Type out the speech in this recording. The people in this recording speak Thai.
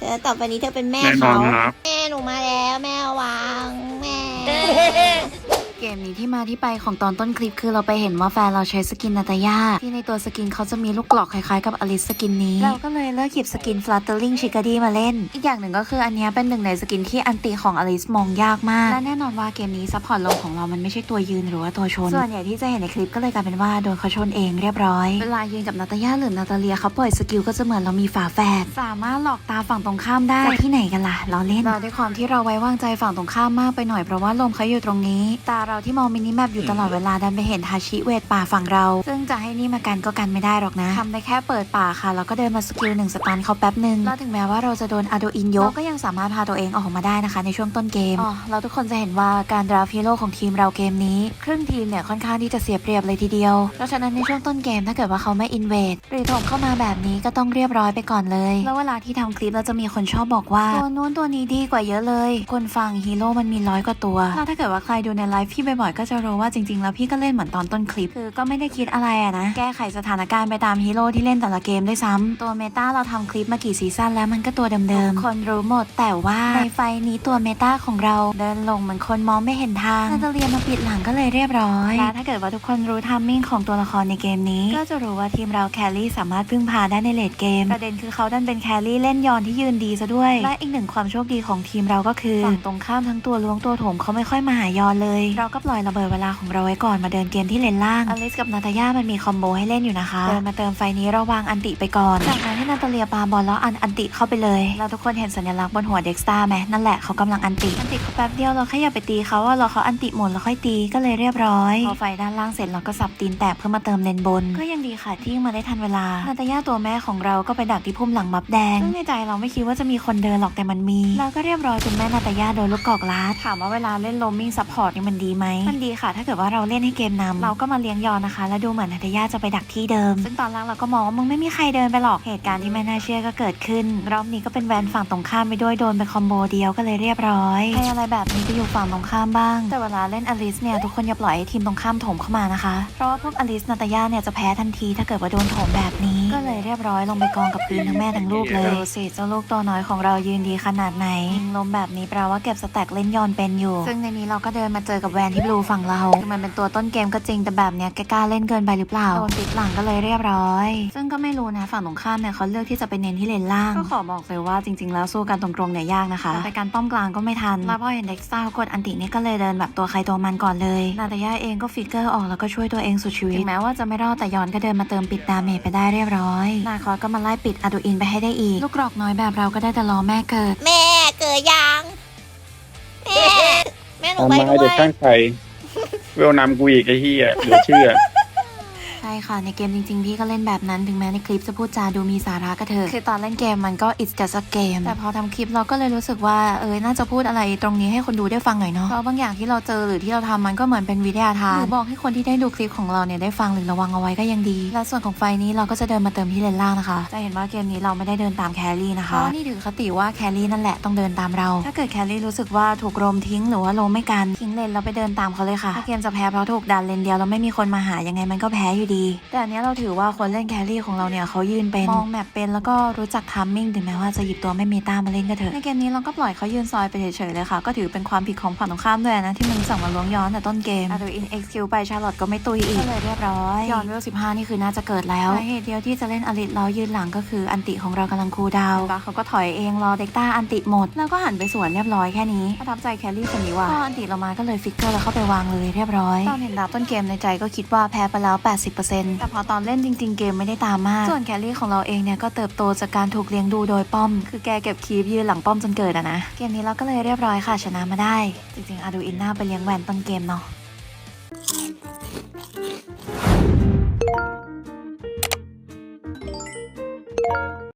เธอต่อไปนี้เธอเป็นแม่แน่นอเขานครับ แม่หนูมาแล้ว แม่วางแม่ เกมนี้ที่มาที่ไปของตอนต้นคลิปคือเราไปเห็นว่าแฟนเราใช้สกินนาตาย่าที่ในตัวสกินเขาจะมีลูกกรอกคล้ายๆกับอลิสสกินนี้ เราก็เลยเลิกหยิบสกิน Fluttering c h i c a d y มาเล่น อีกอย่างหนึ่งก็คืออันเนี้ยเป็นหนึ่งในสกินที่อันติของอลิสมองยากมาก และแน่นอนว่าเกมนี้ซัพพอร์ตลงของเรามันไม่ใช่ตัวยืนหรือว่าตัวชน ส่วนใหญ่ที่จะเห็นในคลิปก็เลยกลายเป็นว่าโดนเขาชนเองเรียบร้อย เวลายืนกับนาตาย่าหรือนาตาเลียเขาปล่อยสกิลก็จะเหมือนเรามีฝาแฝดสามารถหลอกตาฝั่งตรงข้ามได้จะที่ไหนกันล่ะเราเล่นเราด้วยความที่เราไว้วางใจฝั่งตรงข้ามมากไปหน่อยเพราะว่าลมเขาอยู่ตรงนี้ตาเราที่มองมินิแมปอยู่ตลอดเวลาดันไปเห็นทาชิเวทป่าฝั่งเรา ซึ่งจะให้นี่มากันก็กันไม่ได้หรอกนะทำได้แค่เปิดป่าค่ะ แล้วก็เดินมาสกิลหนึ่งสตันเขาแป๊บหนึ่งแล้วถึงแม้ว่าเราจะโดนอาโดอินยกเราก็ยังสามารถพาตัวเองออกมาได้นะคะในช่วงต้นเกมอ๋อเราทุกคนจะเห็นว่าการดราฟฮีโร่ของทีมเราเกมนี้ ครึ่งทีมเนี่ยค่อนข้างที่จะเสียเปรียบเลยทีเดียว เพราะฉะนั้นในช่วงต้นเกมถ้าเกิดว่าเขาไม่อินเวดหรือถมเข้ามาแบบนี้ก็ต้องเรียบร้อยไปก่อนเลย แล้วเวลาที่ทำคลิปเราจะมีคนชอบบอกว่าตัวนู้นตัวนี้ดีกว่าเยอะเลย คนฟังฮีโร่มันมีร้อยกว่าตัวแล้วถ้าเกิดว่าใครดูในไลฟ์พี่บ่อยๆก็จะรู้ว่าจริงๆ แล้วพี่ก็เล่นเหมือนตอนต้นคลิป คือก็ไม่ได้คิดอะไรอะนะ แก้ไขสถานการณ์ไปตามฮีโร่ที่เล่นแต่ละเกมด้วยซ้ำตัวเมตาเราทำคลิปมากี่ซีซั่นแล้วมันก็ตัวเดิมๆ คนรู้หมดแต่ว่าในไฟนี้ตัวเมตาของเราเดินลงเหมือนคนมองไม่เห็นทางนาตาเลียมาปิดหลังก็เลยเรียบร้อยและถ้าเกิดว่าทุกคนรู้ทัมมิ่งของตัวละครในเกมนี้ ก็จะรู้ว่าทีมเราแคลรี่สามารถพึ่งพาได้ในเลดเกม ประเด็นคือเขาดันเป็นแคลรี่เล่นยอนที่ยืนดีซะด้วย และอีกหนึ่งความโชคดีของทีมเราก็คือฝั่งตรงข้ามทั้งตัวล้วงตัวถมเขาไม่ค่อยมาหายอนเลยเราก็ปล่อยระเบิดเวลาของเราไว้ก่อนมาเดินเกมที่เลนล่างอลิสกับนาตาย่ามันมีคอมโบให้เล่นอยู่นะคะเดินมาเติมไฟนี้ระวางอันติไปก่อน จากนั้นให้นาตาเลียปาบอลแล้วอันอันติเข้าไปเลย เราทุกคนเห็นสัญลักษณ์บนหัวเด็กสตาร์ไหมนั่นแหละเขากำลังอันติอันติเขาแป๊บเดียวเราแค่อย่าไปตีเขาว่าเราเขาอันติหมดแล้วค่อยตีก็เลยเรียบร้อยพอไฟด้านล่างเสร็จเราก็สับตีนแตกเพื่อมาเติมเลนบน ก็ยังดีค่ะที่มาได้ทันเวลานาตาย่าตัวแม่ของเราก็ไปดักที่พุ่มหลังมับแดงซึ่งในใจเราไม่คิดว่าจะมีคนเดินหรอกแต่มันมีเราก็เรียบร้อยจนแม่นาตาย่าโดนลูกกอกลาดถามว่าเวลาเล่นโลมมิ่งซัพพอร์ตนี่มันดีไหมมันดีค่ะ ถ้าเกิดว่าเราเล่นให้เกมนำเราก็มาเลี้ยงยอนนะคะ แล้วดูเหมือนนาตาย่าจะไปดักที่เดิม ซึ่งตอนแรกเราก็มองว่ามึงไม่มีใครเดินไปหรอกเหตุการณ์ที่ไม่น่าเชื่อก็เกิดขึ้นรอบนี้ก็เป็นแวนฝั่งตรงข้ามไปด้วยโดนไปคอมโบเดียวก็เลยเรียบร้อยใครอะไรแบบนี้ไปอยู่ฝั่งตรงข้ามบ้าง แต่เวลาเล่นอลิสเนี่ยทุกคนอย่าปล่อยให้ทีมตรงข้ามโถมเข้ามานะคะ เพราะว่าพวกอลิสนาตาย่าเนี่ยจะแพ้ทันที ถ้าเกิดว่าโดนโถมแบบนี้ ก็เลยเรียบร้อยลงไปกองกับพื้นทั้งแม่ทั้งลูกเลยดูสิเจ้าลูกตัวน้อยของเรายืนดีขนาดไหนยิงลมแบบนี้แปลว่าเก็บสแต็กเล่นยอนเป็นอยู่ ซึ่งในนี้เราก็เดินมาเจอกับแวนที่บลูฝั่งเราคือมันเป็นตัวต้นเกมก็จริงแต่แบบเนี้ยแกกล้าเล่นเกินไปหรือเปล่าโดนปิดหลังก็เลยเรียบร้อย ซึ่งก็ไม่รู้นะฝั่งตรงข้ามเนี่ยเขาเลือกที่จะไปเน้นที่เลนล่างก็ขอบอกเลยว่าจริง ๆ แล้วสู้กันตรงๆเนี่ยยากนะคะแต่การป้อมกลางก็ไม่ทันแล้วพอเห็นเด็กซ่ากดอันติเนี่ยก็เลยเดินแบบตัวใครตัวมันก่อนเลยนาตาย่าเองก็ฟิกเกอร์ออกแล้วก็ช่วยตัวเองสุดชีวิตถึงแม้ว่าจะไม่รอดแต่ยอนก็เดินมาเติมปิดดาเมจไปได้เรียบร้อยนาคอสก็มาไล่ปิดอาดูอินไปให้ได้อีก ลูกกรอกน้อยแบบเราก็ได้แต่รอแม่เกิด แม่เกิดยังแม่แม่หนูทำไปไมด้วเด็กย ข้างใครเวลนำกูอีกไอ้เหี้ยเหลือเชื่อใช่ค่ะ ในเกมจริงๆ พี่ก็เล่นแบบนั้นถึงแม้ในคลิปจะพูดจาดูมีสาระก็เถอะคือตอนเล่นเกมมันก็ it's just a game แต่พอทำคลิปเราก็เลยรู้สึกว่าเออน่าจะพูดอะไรตรงนี้ให้คนดูได้ฟังหน่อยเนาะเพราะบางอย่างที่เราเจอหรือที่เราทำมันก็เหมือนเป็นวิทยาทานหรือบอกให้คนที่ได้ดูคลิปของเราเนี่ยได้ฟังหรือระวังเอาไว้ก็ยังดี และส่วนของไฟนี้เราก็จะเดินมาเติมที่เลนล่างนะคะ จะเห็นว่าเกมนี้เราไม่ได้เดินตามแครี่นะคะเพราะว่านี่ถือคติว่าแครี่นั่นแหละต้องเดินตามเรา ถ้าเกิดแครี่รู้สึกว่าถูกโรมทิ้งหรือว่าโรมไม่กันทิ้งเลนเราไปเดินตามเขาเลยค่ะถ้าเกมจะแพ้เพราะถูกดันเลนเดียวแล้วไม่มีคนมาหายังไงมันก็แพ้อยู่ดีแต่อันเนี้ยเราถือว่าคนเล่นแครี่ของเราเนี่ยเขายืนเป็นมองแมปเป็นแล้วก็รู้จักทัมมิ่งถึงแม้ว่าจะหยิบตัวไม่เมตามาเล่นก็เถอะในเกมนี้เราก็ปล่อยเขายืนซอยไปเฉยๆเลยค่ะ ก็ถือเป็นความผิดของฝั่งตรงข้ามด้วยนะที่มึงสั่งมาล้วงย้อนแต่ต้นเกมอะโดยอินเอ็กซ์คิวไปชาร์ลอตก็ไม่ตุยอีกก็เลยเรียบร้อยย้อนเวลสิบห้านี่คือน่าจะเกิดแล้วสาเหตุเดียวที่จะเล่นอลิทแล้วยืนหลังก็คืออันติของเรากำลังคูลดาวน์เขาก็ถอยเองรอเด็กต้าอันติหมด แล้วก็หันไปสวนเรียบร้อยแค่นี้ประทับใจแครี่คนนี้ว่ะพออันติเรามาก็เลยฟิกเกอร์แล้วเข้าไปวางเลยเรียบร้อยตอนเห็นดาวต้นเกมในใจก็คิดว่าแพ้ไปแล้ว 80%แต่พอตอนเล่นจริง ๆ เกมไม่ได้ตามมาก ส่วนแครี่ของเราเองเนี่ยก็เติบโตจากการถูกเลี้ยงดูโดยป้อม คือแกเก็บคีบยืนหลังป้อมจนเกิดอะนะ เกมนี้เราก็เลยเรียบร้อยค่ะชนะมาได้ จริงๆอาดูอินน่าไปเลี้ยงแวนต้นเกมเนาะ